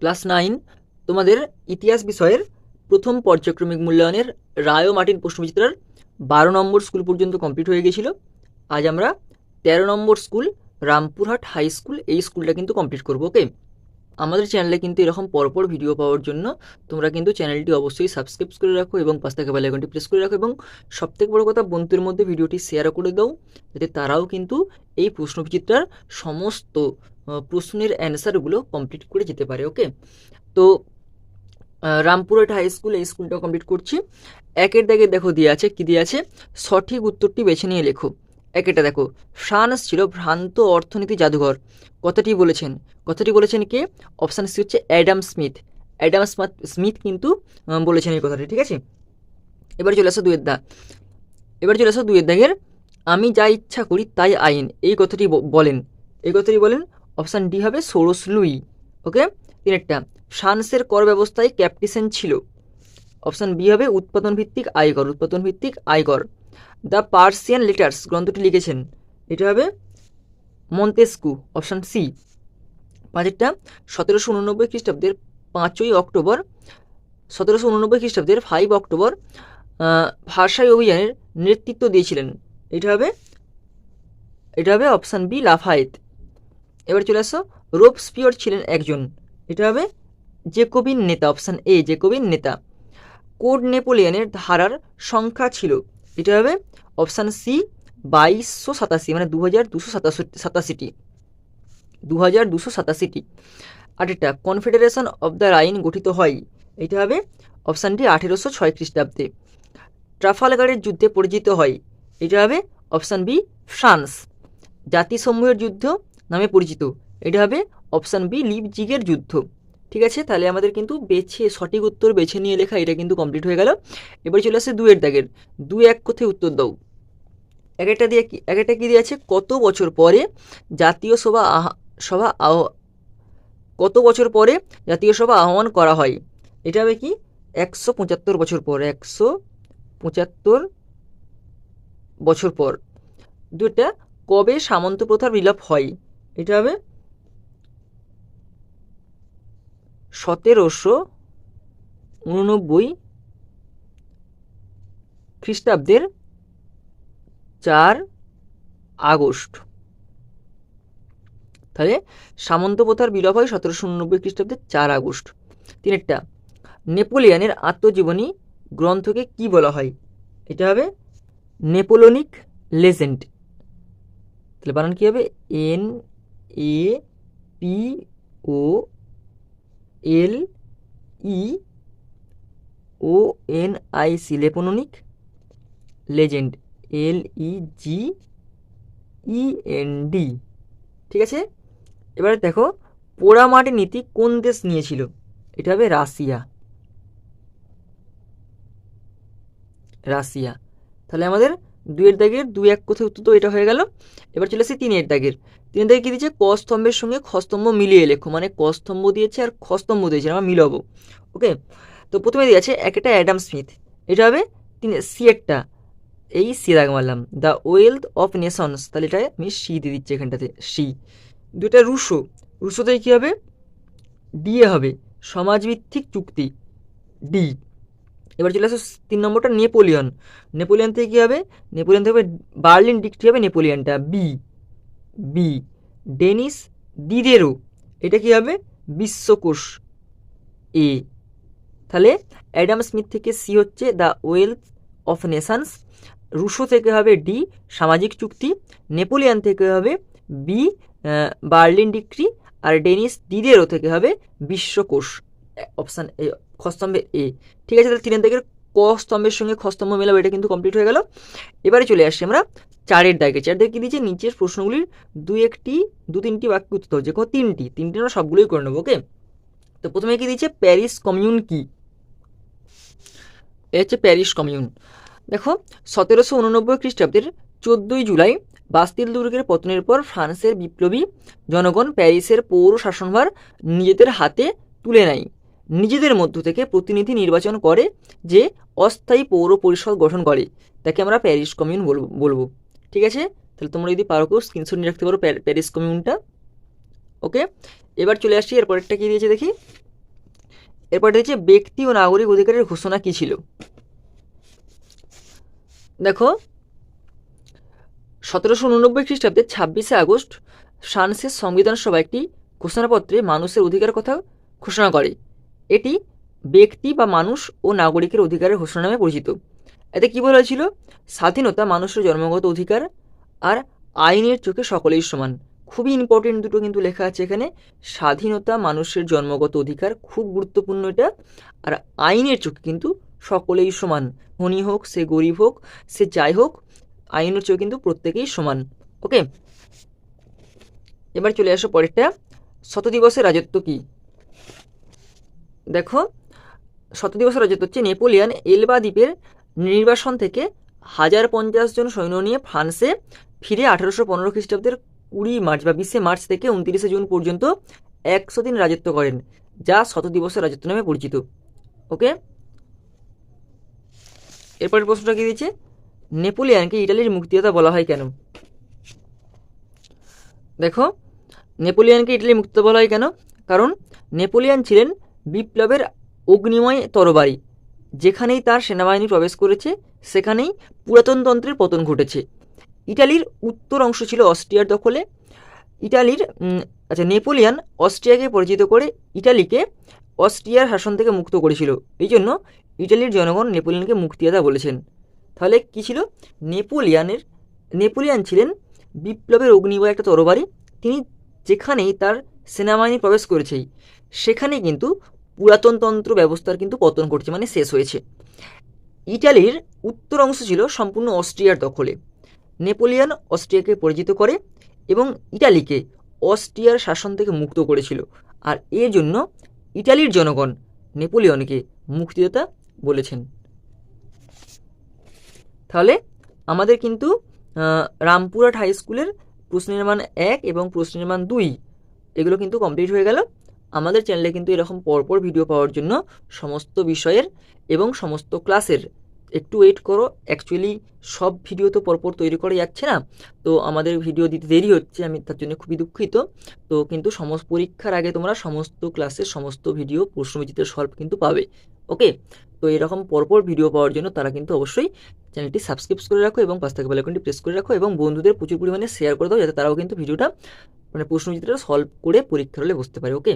Class nine, তোমাদের ইতিহাস বিষয়ের প্রথম পর্যায়ক্রমিক মূল্যায়নের রায় মার্টিন প্রশ্নবিচিত্রার বারো নম্বর স্কুল পর্যন্ত কমপ্লিট হয়ে গেছিল। আজ আমরা তেরো নম্বর স্কুল, রামপুরহাট হাই স্কুল, এই স্কুলটা কিন্তু কমপ্লিট করব, ওকে? আমাদের চ্যানেলে কিন্তু এরকম পরপর ভিডিও পাওয়ার জন্য তোমরা কিন্তু চ্যানেলটি অবশ্যই সাবস্ক্রাইব করে রাখো এবং পাশ থেকে বেল আইকনটি প্রেস করে রাখো এবং সবথেকে বড় কথা, বন্ধুদের মধ্যে ভিডিওটি শেয়ার করে দাও, যাতে তারাও কিন্তু এই প্রশ্নবিচিত্রার সমস্ত প্রশ্নের অ্যান্সারগুলো কমপ্লিট করে যেতে পারে ওকে তো রামপুরহাট হাই স্কুল এই স্কুলটা কমপ্লিট করছি। একের দাগে দেখো দিয়ে আছে, কি দিয়ে আছে? সঠিক উত্তরটি বেছে নিয়ে লেখো। একেটা দেখো ফ্রান্স ছিল ভ্রান্ত অর্থনীতি জাদুঘর। কথাটি বলেছেন কথাটি বলেছেন কে? অপশান সি হচ্ছে অ্যাডাম স্মিথ অ্যাডাম স্মিথ কিন্তু বলেছেন এই কথাটি, ঠিক আছে? এবার চলে আসো দুয়ের দাগ এবার চলে আসো দুয়ের দাগের, আমি যা ইচ্ছা করি তাই আইন। এই কথাটি বলেন। এই কথাটি বলেন অপশান ডি হবে সোরস লুই, ওকে? তিনেরটা, ফ্রান্সের কর ব্যবস্থায় ক্যাপটিসেন ছিল। অপশান বি হবে উৎপাদন ভিত্তিক আয়কর উৎপাদন ভিত্তিক আয়কর। দ্য পার্সিয়ান লেটার্স গ্রন্থটি লিখেছেন। এটা হবে মন্তেস্কু, অপশান সি। পাঁচেরটা, সতেরোশো উননব্বই খ্রিস্টাব্দের পাঁচই অক্টোবর, সতেরোশো উননব্বই খ্রিস্টাব্দের ফাইভ অক্টোবর ভাষাই অভিযানের নেতৃত্ব দিয়েছিলেন। এটা হবে এটা হবে অপশান বি লাফায়েত। এবার চলে আসো রোপস্পিয়র ছিলেন একজন। এটা হবে জেকোবিন নেতা অপশান এ জেকোবিন নেতা। কোড নেপোলিয়নের ধারার সংখ্যা ছিল। এটা হবে অপশান সি বাইশশো সাতাশি মানে দু হাজার দুশো সাতাশি সাতাশিটি দু হাজার দুশো সাতাশিটি। আর এটা কনফেডারেশন অব দ্য রাইন গঠিত হয়। এটা হবে অপশানটি আঠেরোশো ছয় খ্রিস্টাব্দে। ট্রাফালগারের যুদ্ধে পরিচিত হয়। এটা হবে অপশান বি ফ্রান্স। জাতিসমূহের যুদ্ধ নামে পরিচিত। এটা হবে অপশান বি, লিপজিগের যুদ্ধ। ঠিক আছে? তাহলে আমাদের কিন্তু বেছে, সঠিক উত্তর বেছে নিয়ে লেখা এটা কিন্তু কমপ্লিট হয়ে গেল। এবার চলে আসে দুয়ের দাগের। দু এক কোথায় উত্তর দাও? এক একটা দিয়ে এক একটা কি দিয়ে আছে? কত বছর পরে জাতীয় সভা সভা আহ, কত বছর পরে জাতীয় সভা আহ্বান করা হয়? এটা হবে কি? একশো পঁচাত্তর বছর পর, একশো পঁচাত্তর বছর পর। দুটা কবে সামন্ত প্রথার বিলোপ হয়? এটা হবে সতেরোশো উননব্বই খ্রিস্টাব্দের চার আগস্ট। তাহলে সামন্ত প্রথার বিলোপ হয় সতেরোশো উননব্বই খ্রিস্টাব্দের চার আগস্ট। তিনেরটা, নেপোলিয়ানের আত্মজীবনী গ্রন্থকে কি বলা হয়? এটা হবে নেপোলনিক লেজেন্ড। তাহলে বানান কী হবে? N A P O L E O N I C Napoleonic legend L E G E N D ঠিক আছে? এবারে দেখো পোড়ামাটি নীতি কোন দেশ নিয়েছিল? এটা হবে রাশিয়া। রাশিয়া। তাহলে আমাদের দুইয়ের দাগের, দুই এক কোথায় উত্তর তো এটা হয়ে গেল। এবার চলে আসি তিনের দাগের। তিনের দাগে কী দিয়েছে? ক স্তম্ভের সঙ্গে খস্তম্ভ মিলিয়ে লেখো মানে ক স্তম্ভ দিয়েছে আর খস্তম্ভ দিয়েছে, আমরা মিলাবো। ওকে? তো প্রথমে দিয়েছে একটা অ্যাডাম স্মিথ। এটা হবে তিন সিয়েরটা এই সি দাগ মারলাম। দ্য ওয়েলথ অফ নেশনস, তাহলে এটা আমি সি দিয়ে দিচ্ছি এখানটাতে, সি। দুটা রুশো। রুশোতে কী হবে? ডিএ হবে সমাজভিত্তিক চুক্তি, ডি। এবার চলে আসো তিন নম্বরটা নেপোলিয়ন। নেপোলিয়ন থেকে কী হবে? নেপোলিয়ন থেকে বার্লিন ডিক্টি হবে নেপোলিয়নটা বি বি ডেনিস দিদেরো এটা কী হবে? বিশ্বকোষ এ তাহলে অ্যাডাম স্মিথ থেকে সি হচ্ছে the Wealth of Nations Rousseau থেকে হবে ডি সামাজিক চুক্তি। নেপোলিয়ান থেকে হবে বি বার্লিন ডিক্রি আর ডেনিস দিদেরও থেকে হবে বিশ্বকোষ। অপশান এ খস্তম্ভে এ ঠিক আছে, তাহলে তিনের দাগের ক স্তম্ভের সঙ্গে খস্তম্ভ স্তম্ভ মেলাবো, এটা কিন্তু কমপ্লিট হয়ে গেল। এবারে চলে আসছি আমরা চারের দাগে চার দাগে কী দিয়েছে? নিচের প্রশ্নগুলির দু একটি, দু তিনটি বাক্য উত্তর যে কোনো তিনটি। তিনটি আমরা সবগুলোই করে নেব ওকে তো প্রথমে কি দিয়েছে? প্যারিস কমিউন কি? এ হচ্ছে প্যারিস কমিউন দেখো, সতেরোশো উননব্বই খ্রিস্টাব্দের চোদ্দোই জুলাই বাস্তিল দুর্গের পতনের পর ফ্রান্সের বিপ্লবী জনগণ প্যারিসের পৌর শাসনভার নিজেদের হাতে তুলে নেয়। নিজেদের মধ্য থেকে প্রতিনিধি নির্বাচন করে যে অস্থায়ী পৌর পরিষদ গঠন করে, তাকে আমরা প্যারিস কমিউন বলব বলব। ঠিক আছে? তাহলে তোমরা যদি পারো কেউ স্ক্রিনশট নিয়ে রাখতে পারো প্যার- প্যারিস কমিউনটা ওকে এবার চলে আসছি এর পরেরটা কী দিয়েছে দেখি? এরপর দিচ্ছে ব্যক্তি ও নাগরিক অধিকারের ঘোষণা কী ছিল? দেখো, সতেরোশো উননব্বই খ্রিস্টাব্দে ছাব্বিশে আগস্ট, ফ্রান্সের সংবিধান সভা একটি ঘোষণাপত্রে মানুষের অধিকার কথা ঘোষণা করে। এটি ব্যক্তি বা মানুষ ও নাগরিকের অধিকারের ঘোষণা নামে পরিচিত। এতে কী বলা হয়েছিল? স্বাধীনতা মানুষের জন্মগত অধিকার আর আইনের চোখে সকলেই সমান। খুবই ইম্পর্টেন্ট দুটো কিন্তু লেখা আছে এখানে। স্বাধীনতা মানুষের জন্মগত অধিকার খুব গুরুত্বপূর্ণ এটা। আর আইনের চোখে কিন্তু সকলেই সমান। ধনী হোক, সে গরিব হোক, সে যাই হোক, আইনের চোখে কিন্তু প্রত্যেকেই সমান। ওকে এবার চলে আসো পরেরটা। শত দিবসের রাজত্ব কি? দেখো শত দিবসের রাজত্ব হচ্ছে নেপোলিয়ান এলবা দ্বীপের নির্বাসন থেকে হাজার পঞ্চাশ জন সৈন্য নিয়ে ফ্রান্সে ফিরে আঠারোশো পনেরো খ্রিস্টাব্দের কুড়ি মার্চ বা বিশে মার্চ থেকে উনত্রিশে জুন পর্যন্ত একশো দিন রাজত্ব করেন, যা শত দিবসের রাজত্ব নামে পরিচিত। ওকে? এরপরের প্রশ্নটা কি দিয়েছে? নেপোলিয়ানকে ইটালির মুক্তিদাতা বলা হয় কেন? দেখো, নেপোলিয়ানকে ইটালির মুক্তিদাতা বলা হয় কেন? কারণ নেপোলিয়ান ছিলেন বিপ্লবের অগ্নিময় তরবারি, যেখানেই তার সেনাবাহিনী প্রবেশ করেছে, সেখানেই পুরাতনতন্ত্রের পতন ঘটেছে। ইটালির উত্তর অংশ ছিল অস্ট্রিয়ার দখলে। ইটালির আচ্ছা নেপোলিয়ান অস্ট্রিয়াকে পরিচিত করে ইটালিকে অস্ট্রিয়ার শাসন থেকে মুক্ত করেছিল। এই জন্য ইটালির জনগণ নেপোলিয়ানকে মুক্তিদাতা বলেছেন। তাহলে কী ছিল? নেপোলিয়ানের, নেপোলিয়ান ছিলেন বিপ্লবের অগ্নিবয় একটা তরবারি। তিনি যেখানেই তার সেনাবাহিনী প্রবেশ করেছেই সেখানে কিন্তু পুরাতনতন্ত্র ব্যবস্থার কিন্তু পতন ঘটেছে মানে শেষ হয়েছে। ইটালির উত্তর অংশ ছিল সম্পূর্ণ অস্ট্রিয়ার দখলে। নেপোলিয়ান অস্ট্রিয়াকে পরিচিত করে এবং ইটালিকে অস্ট্রিয়ার শাসন থেকে মুক্ত করেছিল। আর এর জন্য ইটালির জনগণ নেপোলিয়নকে মুক্তিদাতা বলেছেন। তাহলে আমাদের কিন্তু রামপুরহাট হাই স্কুলের প্রশ্ন নির্মাণ এক এবং প্রশ্ন নির্মাণ দুই, এগুলো কিন্তু কমপ্লিট হয়ে গেল। আমাদের চ্যানেলে কিন্তু এরকম পরপর ভিডিও পাওয়ার জন্য সমস্ত বিষয়ের এবং সমস্ত ক্লাসের একটু ওয়েট করো। অ্যাকচুয়ালি সব ভিডিও তো পরপর তৈরি করা যাচ্ছে না। তো আমাদের ভিডিও দিতে দেরি হচ্ছে, আমি তার জন্য খুবই দুঃখিত। তো কিন্তু সমস্ত পরীক্ষার আগে তোমরা সমস্ত ক্লাসের সমস্ত ভিডিও প্রশ্নবিচিত্রের সলভ কিন্তু পাবে। ওকে তো এরকম পরপর ভিডিও পাওয়ার জন্য তারা কিন্তু অবশ্যই চ্যানেলটি সাবস্ক্রাইব করে রাখো এবং পাশ থেকে বেলাইকনটি প্রেস করে রাখো এবং বন্ধুদের প্রচুর পরিমাণে শেয়ার করে দাও যাতে তারাও কিন্তু ভিডিওটা মানে প্রশ্নচিত্রটা সলভ করে পরীক্ষার হলে বসতে পারে ওকে